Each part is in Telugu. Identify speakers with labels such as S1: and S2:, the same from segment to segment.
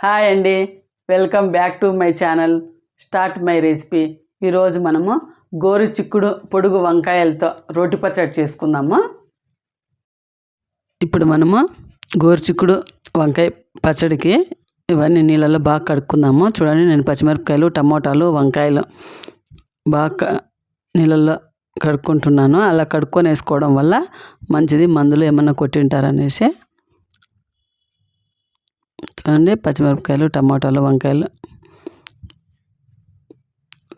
S1: హాయ్ అండి. Welcome back to my channel. Start my recipe. ఈరోజు మనము గోరు చిక్కుడు పొడుగు వంకాయలతో రోటి పచ్చడి చేసుకుందాము. ఇప్పుడు మనము గోరు చిక్కుడు వంకాయ పచ్చడికి ఇవన్నీ నీళ్ళల్లో బాగా కడుక్కుందాము. చూడండి నేను పచ్చిమిరపకాయలు టమోటాలు వంకాయలు బాగా నీళ్ళల్లో కడుక్కుంటున్నాను. అలా కడుక్కొని వేసుకోవడం వల్ల మంచిది. మందులు ఏమన్నా కొట్టింటారనేసి చూడండి పచ్చిమిరపకాయలు టమాటాలు వంకాయలు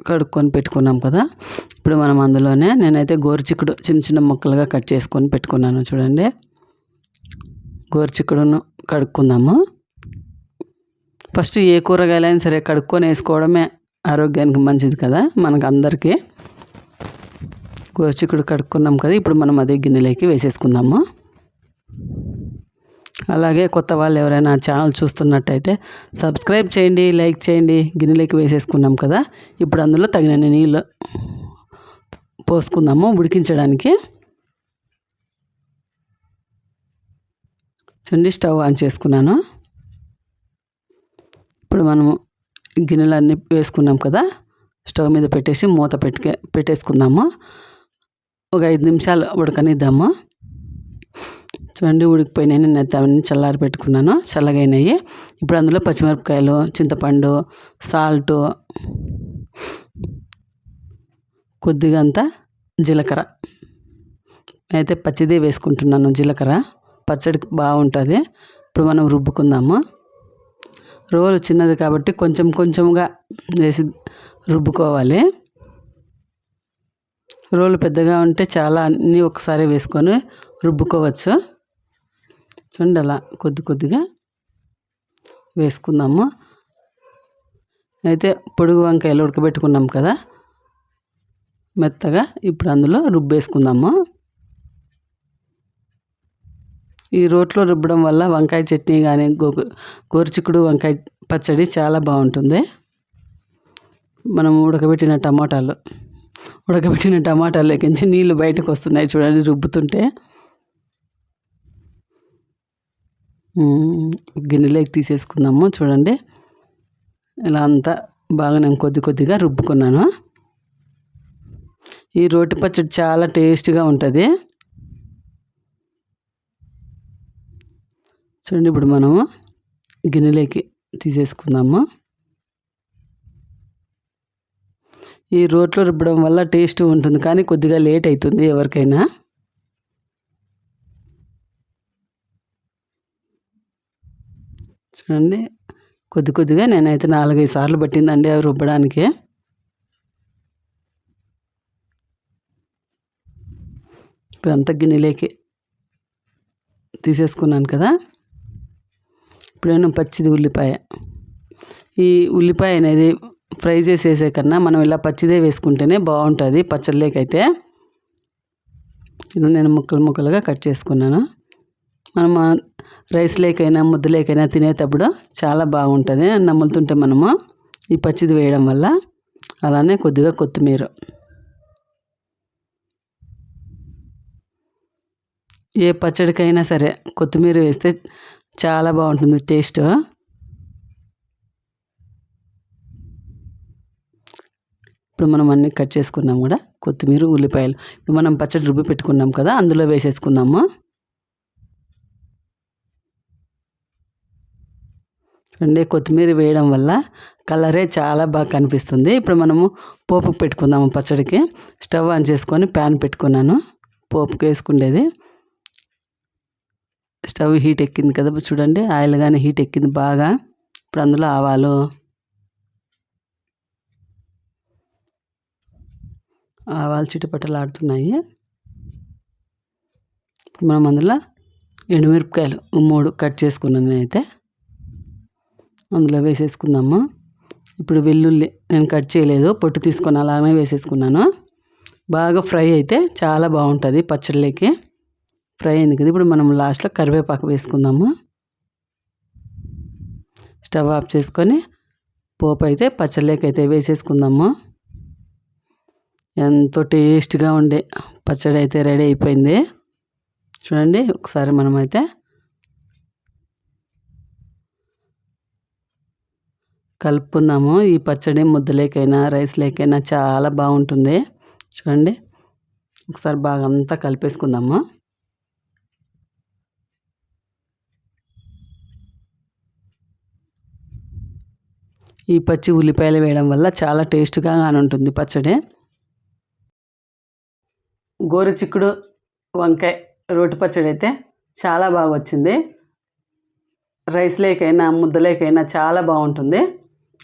S1: కడుక్కొని పెట్టుకున్నాం కదా. ఇప్పుడు మనం అందులోనే నేనైతే గోరుచిక్కుడు చిన్న చిన్న ముక్కలుగా కట్ చేసుకొని పెట్టుకున్నాను చూడండి. గోరుచిక్కుడును కడుక్కుందాము. ఫస్ట్ ఏ కూరగాయలైనా సరే కడుక్కొని వేసుకోవడమే ఆరోగ్యానికి మంచిది కదా మనకు అందరికీ. గోరుచిక్కుడు కడుక్కున్నాం కదా. ఇప్పుడు మనం అదే గిన్నెలోకి వేసేసుకుందాము. అలాగే కొత్త వాళ్ళు ఎవరైనా ఛానల్ చూస్తున్నట్టయితే సబ్స్క్రైబ్ చేయండి లైక్ చేయండి. గిన్నెలోకి వేసేసుకున్నాం కదా ఇప్పుడు అందులో తగినన్ని నీళ్ళు పోసుకుందాము ఉడికించడానికి. చూడండి స్టవ్ ఆన్ చేసుకున్నాను. ఇప్పుడు మనము గిన్నెలన్నీ వేసుకున్నాం కదా స్టవ్ మీద పెట్టేసి మూత పెట్టుకే పెట్టేసుకుందాము. ఒక ఐదు నిమిషాలు ఉడకనిద్దాము. చూడండి ఉడికిపోయినాయి. నేను అవన్నీ చల్లారి పెట్టుకున్నాను. చల్లగైనవి ఇప్పుడు అందులో పచ్చిమిరపకాయలు చింతపండు సాల్ట్ కొద్దిగా అంతా జీలకర్ర. అయితే పచ్చిదే వేసుకుంటున్నాను జీలకర్ర. పచ్చడికి బాగుంటుంది. ఇప్పుడు మనం రుబ్బుకుందాము. రోలు చిన్నది కాబట్టి కొంచెం కొంచెంగా వేసి రుబ్బుకోవాలి. రోలు పెద్దగా ఉంటే చాలా అన్నీ ఒకసారి వేసుకొని రుబ్బుకోవచ్చు. చూడండి అలా కొద్ది కొద్దిగా వేసుకుందాము. అయితే పొడుగు వంకాయలు ఉడకబెట్టుకున్నాం కదా మెత్తగా ఇప్పుడు అందులో రుబ్బేసుకుందాము. ఈ రోట్లో రుబ్బడం వల్ల వంకాయ చట్నీ కానీ గో గోరుచిక్కుడు వంకాయ పచ్చడి చాలా బాగుంటుంది. మనం ఉడకబెట్టిన టమాటాలు ఉడకబెట్టిన టమాటాలు లెక్కించి నీళ్ళు బయటకు వస్తున్నాయి చూడండి రుబ్బుతుంటే. గిన్నెలోకి తీసేసుకుందాము. చూడండి. ఇలా అంతా బాగా నేను కొద్ది కొద్దిగా రుబ్బుకున్నాను. ఈ రోటి పచ్చడి చాలా టేస్ట్గా ఉంటుంది. చూడండి ఇప్పుడు మనము గిన్నెలోకి తీసేసుకుందాము. ఈ రోట్లో రుబ్బడం వల్ల టేస్ట్ ఉంటుంది కానీ కొద్దిగా లేట్ అవుతుంది ఎవరికైనా. చూడండి. కొద్ది కొద్దిగా నేనైతే నాలుగైదు సార్లు పట్టిందండి అవి రుబ్బడానికి. ఇప్పుడు అంత గిన్నెలోకి తీసేసుకున్నాను కదా. ఇప్పుడు నేను పచ్చిది ఉల్లిపాయ. ఈ ఉల్లిపాయ అనేది ఫ్రై చేసేసే కన్నా మనం ఇలా పచ్చిదే వేసుకుంటేనే బాగుంటుంది పచ్చళ్ళకైతే. అయితే ఇది నేను ముక్కలు ముక్కలుగా కట్ చేసుకున్నాను. మనం రైస్ లేకైనా ముద్దలేకైనా తినేటప్పుడు చాలా బాగుంటుంది నమ్ములుతుంటే మనము ఈ పచ్చిది వేయడం వల్ల అలానే కొద్దిగా కొత్తిమీర. ఏ పచ్చడికైనా సరే కొత్తిమీర వేస్తే చాలా బాగుంటుంది టేస్ట్. ఇప్పుడు మనం అన్నీ కట్ చేసుకున్నాం కూడా కొత్తిమీర ఉల్లిపాయలు. ఇప్పుడు మనం పచ్చడి రుబ్బి పెట్టుకున్నాం కదా అందులో వేసేసుకుందాము. చూడండి కొత్తిమీర వేయడం వల్ల కలరే చాలా బాగా కనిపిస్తుంది. ఇప్పుడు మనము పోపు పెట్టుకుందాము పచ్చడికి. స్టవ్ ఆన్ చేసుకొని ప్యాన్ పెట్టుకున్నాను. పోపుకి వేసుకుండేది. స్టవ్ హీట్ ఎక్కింది కదా చూడండి ఆయిల్ కానీ హీట్ ఎక్కింది బాగా. ఇప్పుడు అందులో ఆవాలు ఆవాలు చిటపటలు ఆడుతున్నాయి మనం అందులో ఎండుమిరపకాయలు మూడు కట్ చేసుకున్నాను నేనైతే. అందులో వేసేసుకుందాము? ఇప్పుడు వెల్లుల్లి నేను కట్ చేయలేదు పొట్టు తీసుకొని అలానే వేసేసుకున్నాను. బాగా ఫ్రై అయితే చాలా బాగుంటుంది పచ్చడిలోకి ఫ్రై అయింది కదా ఇప్పుడు మనం లాస్ట్లో కరివేపాకు వేసుకుందాము? స్టవ్ ఆఫ్ చేసుకొని పోపు అయితే పచ్చడిలోకి అయితే వేసేసుకుందాము? ఎంతో టేస్ట్గా ఉండే పచ్చడి అయితే రెడీ అయిపోయింది. చూడండి ఒకసారి మనమైతే కలుపుకుందాము. ఈ పచ్చడి ముద్దలేకైనా రైస్ లేకైనా చాలా బాగుంటుంది. చూడండి. ఒకసారి బాగా అంతా కలిపేసుకుందాము. ఈ పచ్చి ఉల్లిపాయలు వేయడం వల్ల చాలా టేస్ట్గా ఉంటుంది పచ్చడి. గోరు చిక్కుడు వంకాయ రోటి పచ్చడి అయితే చాలా బాగా వచ్చింది రైస్ లేకైనా ముద్దలేకైనా చాలా బాగుంటుంది.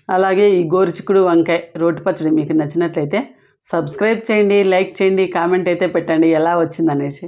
S1: అలాగే ఈ గోరుచిక్కుడు వంకాయ రోటి పచ్చడి మీకు నచ్చినట్లయితే సబ్స్క్రైబ్ చేయండి లైక్ చేయండి కామెంట్ అయితే పెట్టండి. ఎలా వచ్చిందనేసి.